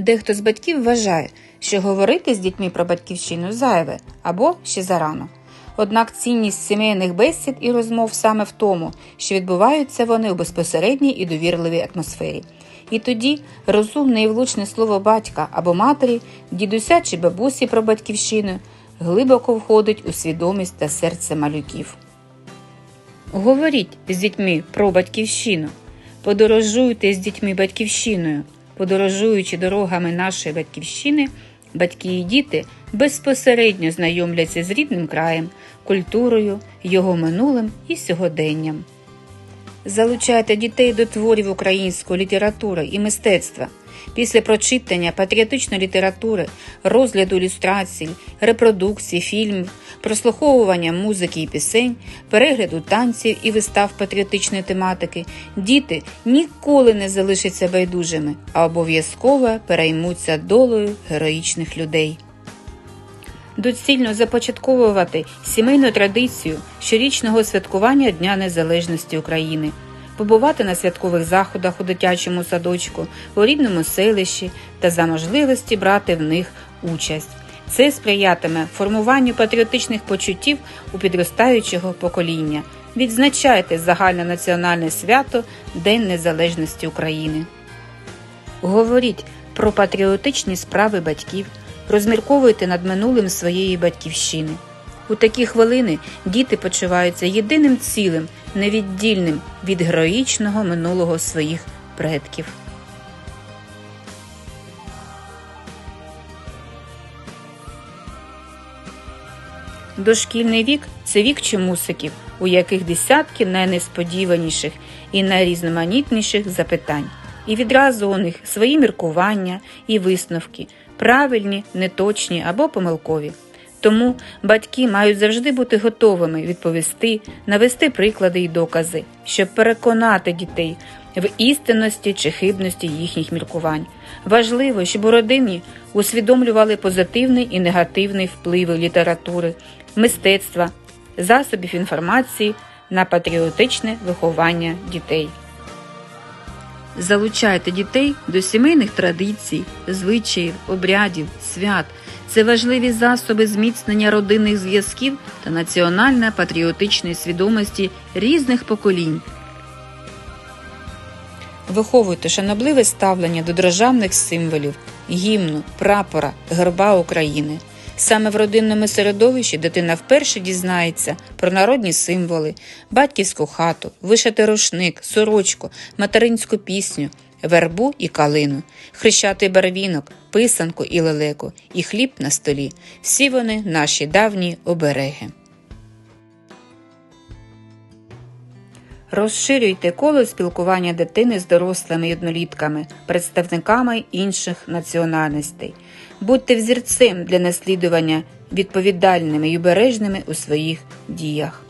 Дехто з батьків вважає, що говорити з дітьми про батьківщину зайве або ще зарано. Однак цінність сімейних бесід і розмов саме в тому, що відбуваються вони у безпосередній і довірливій атмосфері. І тоді розумне і влучне слово батька або матері, дідуся чи бабусі про батьківщину глибоко входить у свідомість та серце малюків. Говоріть з дітьми про батьківщину, подорожуйте з дітьми батьківщиною. Подорожуючи дорогами нашої батьківщини, батьки і діти безпосередньо знайомляться з рідним краєм, культурою, його минулим і сьогоденням. Залучайте дітей до творів української літератури і мистецтва. Після прочитання патріотичної літератури, розгляду ілюстрацій, репродукцій, фільмів, прослуховування музики і пісень, перегляду танців і вистав патріотичної тематики, діти ніколи не залишаться байдужими, а обов'язково переймуться долею героїчних людей. Доцільно започатковувати сімейну традицію щорічного святкування Дня Незалежності України, побувати на святкових заходах у дитячому садочку, у рідному селищі та за можливості брати в них участь. Це сприятиме формуванню патріотичних почуттів у підростаючого покоління. Відзначайте загальнонаціональне свято День Незалежності України. Говоріть про патріотичні справи батьків, розмірковуйте над минулим своєї батьківщини. У такі хвилини діти почуваються єдиним цілим, невіддільним від героїчного минулого своїх предків. Дошкільний вік це вік чомусиків, у яких десятки найнесподіваніших і найрізноманітніших запитань. І відразу у них свої міркування і висновки, правильні, неточні або помилкові. Тому батьки мають завжди бути готовими відповісти, навести приклади і докази, щоб переконати дітей в істинності чи хибності їхніх міркувань. Важливо, щоб у родині усвідомлювали позитивний і негативний впливи літератури, мистецтва, засобів інформації на патріотичне виховання дітей. Залучайте дітей до сімейних традицій, звичаїв, обрядів, свят. Це важливі засоби зміцнення родинних зв'язків та національно-патріотичної свідомості різних поколінь. Виховуйте шанобливе ставлення до державних символів, гімну, прапора, герба України. Саме в родинному середовищі дитина вперше дізнається про народні символи, батьківську хату, вишити рушник, сорочку, материнську пісню, вербу і калину, хрещатий барвінок, писанку і лелеку, і хліб на столі. Всі вони наші давні обереги. Розширюйте коло спілкування дитини з дорослими і однолітками, представниками інших національностей. Будьте взірцем для наслідування відповідальними й обережними у своїх діях.